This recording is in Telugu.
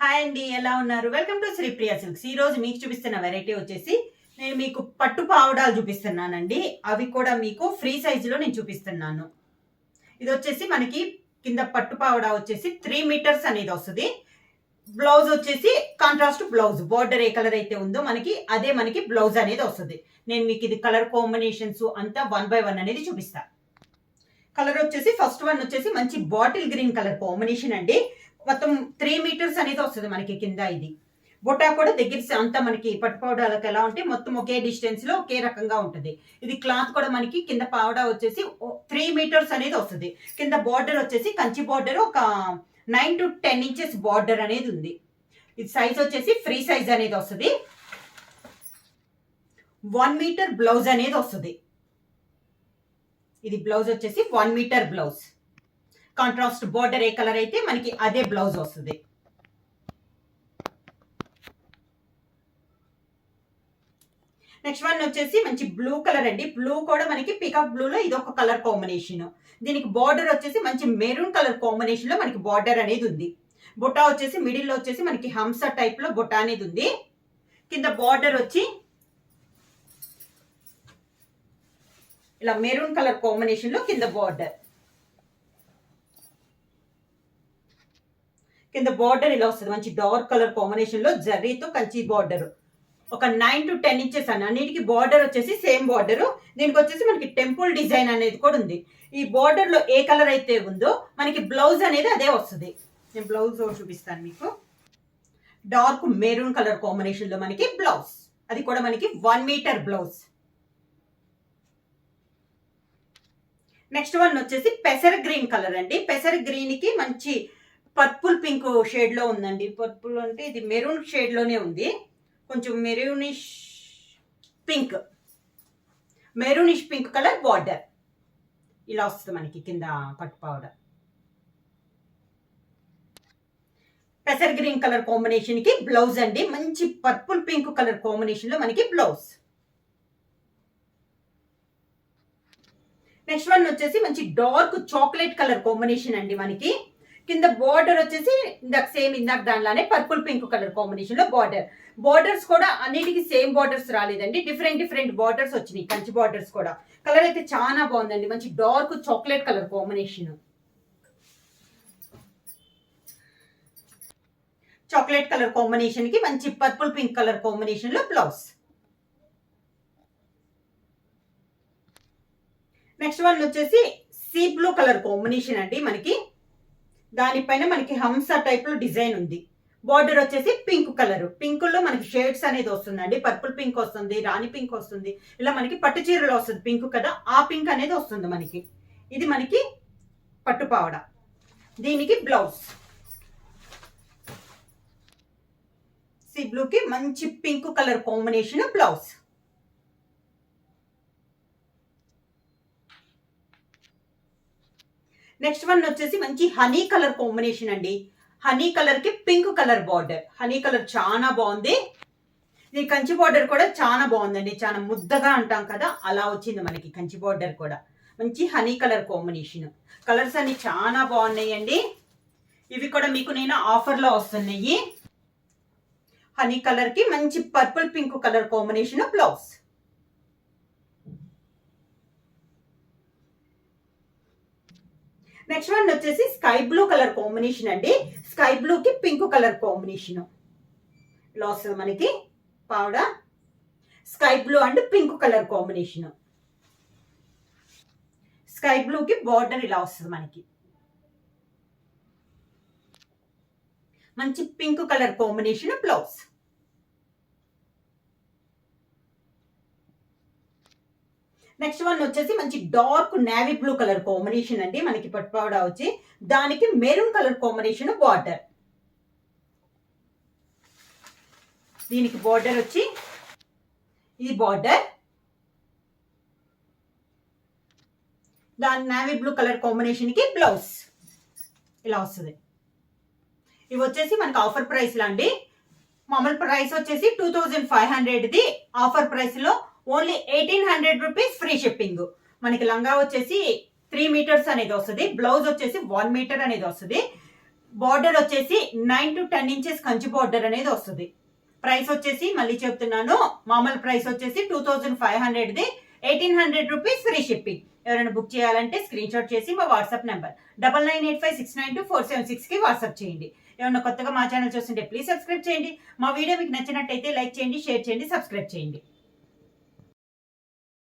హాయ్ అండి ఎలా ఉన్నారు? Welcome to Sri Priya silks ఈ రోజు మీకు చూపిస్తున్న వెరైటీ వచ్చేసి నేను మీకు పట్టు పావడాలు చూపిస్తున్నానండి. అవి కూడా మీకు ఫ్రీ సైజులో నేను చూపిస్తున్నాను. ఇది వచ్చేసి మనకి కింద పట్టు పావడా వచ్చేసి త్రీ మీటర్స్ అనేది వస్తుంది. బ్లౌజ్ వచ్చేసి కాంట్రాస్ట్ బ్లౌజ్ బార్డర్ ఏ కలర్ అయితే ఉందో మనకి అదే మనకి బ్లౌజ్ అనేది వస్తుంది. నేను మీకు ఇది కలర్ కాంబినేషన్స్ అంతా వన్ బై వన్ అనేది చూపిస్తాను కలర్ వచ్చేసి ఫస్ట్ వన్ వచ్చేసి మంచి బాటిల్ గ్రీన్ కలర్ కాంబినేషన్ అండి. మొత్తం త్రీ మీటర్స్ అనేది వస్తుంది మనకి కింద ఇది. బుటా కూడా దగ్గర అంతా మనకి పట్టు పౌడర్లకు ఎలా ఉంటే మొత్తం ఒకే డిస్టెన్స్లో ఒకే రకంగా ఉంటుంది. ఇది క్లాత్ కూడా మనకి కింద పావడా వచ్చేసి త్రీ మీటర్స్ అనేది వస్తుంది. కింద బార్డర్ వచ్చేసి కంచి బార్డర్ ఒక nine to ten inches border అనేది ఉంది. ఇది సైజ్ వచ్చేసి ఫ్రీ సైజ్ అనేది వస్తుంది. వన్ మీటర్ బ్లౌజ్ అనేది వస్తుంది. ఇది బ్లౌజ్ వచ్చేసి one meter blouse contrast border ఏ కలర్ అయితే మనకి అదే బ్లౌజ్ వస్తుంది. నెక్స్ట్ వన్ వచ్చేసి మంచి బ్లూ కలర్ అండి. బ్లూ కూడా మనకి పికప్ బ్లూలో ఇది ఒక కలర్ కాంబినేషన్ దీనికి బార్డర్ వచ్చేసి మంచి మెరూన్ కలర్ కాంబినేషన్లో మనకి బార్డర్ అనేది ఉంది. బుట్ట వచ్చేసి మిడిల్లో వచ్చేసి మనకి హంస టైప్లో బుట్ట అనేది ఉంది. కింద బార్డర్ వచ్చి ఇలా మెరూన్ కలర్ కాంబినేషన్లో కింద బార్డర్ కింద బార్డర్ ఇలా వస్తుంది. మంచి డార్క్ కలర్ కాంబినేషన్లో జర్రీతో కంచి బార్డర్ ఒక నైన్ టు టెన్ ఇంచెస్ అని అన్నిటికి బార్డర్ వచ్చేసి సేమ్ బార్డర్ దీనికి వచ్చేసి మనకి టెంపుల్ డిజైన్ అనేది కూడా ఉంది. ఈ బార్డర్లో ఏ కలర్ అయితే ఉందో మనకి బ్లౌజ్ అనేది అదే వస్తుంది. నేను బ్లౌజ్ చూపిస్తాను మీకు. డార్క్ మెరూన్ కలర్ కాంబినేషన్లో మనకి బ్లౌజ్ అది కూడా మనకి one meter blouse next one వచ్చేసి పెసర గ్రీన్ కలర్ అండి. పెసర గ్రీన్కి మంచి పర్పుల్ పింక్ షేడ్లో ఉందండి. పర్పుల్ అంటే ఇది మెరూన్ షేడ్లోనే ఉంది. కొంచెం maroonish pink. Maroonish pink colour border. ఇలా వస్తుంది మనకి కింద పట్టు పౌడర్ పెసర్ గ్రీన్ కలర్ కాంబినేషన్కి బ్లౌజ్ అండి. మంచి పర్పుల్ పింక్ కలర్ కాంబినేషన్లో మనకి బ్లౌజ్. నెక్స్ట్ వన్ వచ్చేసి మంచి డార్క్ చాక్లెట్ కలర్ కాంబినేషన్ అండి మనకి. కింద బార్డర్ వచ్చేసి ఇందాక సేమ్ ఇందాక దానిలానే పర్పుల్ పింక్ కలర్ కాంబినేషన్లో బార్డర్ బార్డర్స్ కూడా అన్నిటికి సేమ్ బార్డర్స్ రాలేదండి. డిఫరెంట్ డిఫరెంట్ బార్డర్స్ వచ్చినాయి. కంచి బార్డర్స్ కూడా. కలర్ అయితే చాలా బాగుందండి. మంచి dark chocolate colour combination chocolate colour కాంబినేషన్కి మంచి పర్పుల్ పింక్ కలర్ కాంబినేషన్లో బ్లౌజ్ నెక్స్ట్ వన్ వచ్చేసి సీ బ్లూ కలర్ కాంబినేషన్ అండి మనకి. దానిపైన మనకి హంస టైప్లో డిజైన్ ఉంది. బార్డర్ వచ్చేసి పింక్ కలర్ పింక్లో మనకి షేడ్స్ అనేది వస్తుందండి. పర్పుల్ పింక్ వస్తుంది రాణి పింక్ వస్తుంది. ఇలా మనకి పట్టు చీరలో వస్తుంది పింక్ కదా ఆ పింక్ అనేది వస్తుంది మనకి. ఇది మనకి పట్టుపావడ దీనికి బ్లౌజ్ సీ బ్లూకి మంచి pink colour combination blouse next one వచ్చేసి మంచి హనీ కలర్ కాంబినేషన్ అండి. హనీ కలర్కి pink colour border. Honey colour చాలా బాగుంది. ఈ కంచి బార్డర్ కూడా చాలా బాగుందండి. చాలా ముద్దగా అంటాం కదా అలా వచ్చింది మనకి కంచి బార్డర్ కూడా. మంచి హనీ కలర్ కాంబినేషన్. కలర్స్ అన్ని చాలా బాగున్నాయండి. ఇవి కూడా మీకు నేను ఆఫర్లో వస్తున్నాయి. హనీ కలర్కి మంచి purple pink colour combination blouse. Next one వచ్చేసి స్కై బ్లూ కలర్ కాంబినేషన్ అండి. స్కై బ్లూకి పింక్ కలర్ కాంబినేషన్. ఇలా వస్తుంది మనకి పావుడ sky blue and pink colour combination sky బ్లూకి బార్డర్ ఇలా వస్తుంది మనకి. మంచి pink colour combination blouse next one వచ్చేసి మంచి dark navy blue colour combination అండి. మనకి పట్టుపావడా వచ్చి దానికి మెరూన్ కలర్ కాంబినేషన్ బార్డర్. దీనికి బార్డర్ వచ్చి ఇది బార్డర్. దాని నేవీ బ్లూ కలర్ కాంబినేషన్కి బ్లౌజ్. ఇలా వస్తుంది. ఇవి వచ్చేసి మనకి ఆఫర్ ప్రైస్లో అండి. మామూలు ప్రైస్ వచ్చేసి టూ థౌజండ్ ఫైవ్ హండ్రెడ్ది ఆఫర్ ప్రైస్లో only eighteen hundred rupees free shipping. మనకి లంగా వచ్చేసి త్రీ మీటర్స్ అనేది వస్తుంది బ్లౌజ్ వచ్చేసి వన్ మీటర్ అనేది వస్తుంది బార్డర్ వచ్చేసి nine two ten inches Kanchi border అనేది వస్తుంది. ప్రైస్ వచ్చేసి మళ్ళీ చెప్తున్నాను మామూలు ప్రైస్ వచ్చేసి two thousand five హండ్రెడ్ది eighteen hundred rupees free shipping. ఎవరైనా బుక్ చేయాలంటే స్క్రీన్ షాట్ చేసి మా WhatsApp number double nine eight five six nine two four seven సిక్స్కి వాట్సాప్ చేయండి. ఏమైనా కొత్తగా మా ఛానల్ చూస్తుంటే ప్లీజ్ సబ్స్క్రైబ్ చేయండి. మా వీడియో మీకు నచ్చినట్టయితే లైక్ చేయండి షేర్ చేయండి సబ్స్క్రైబ్ చేయండి.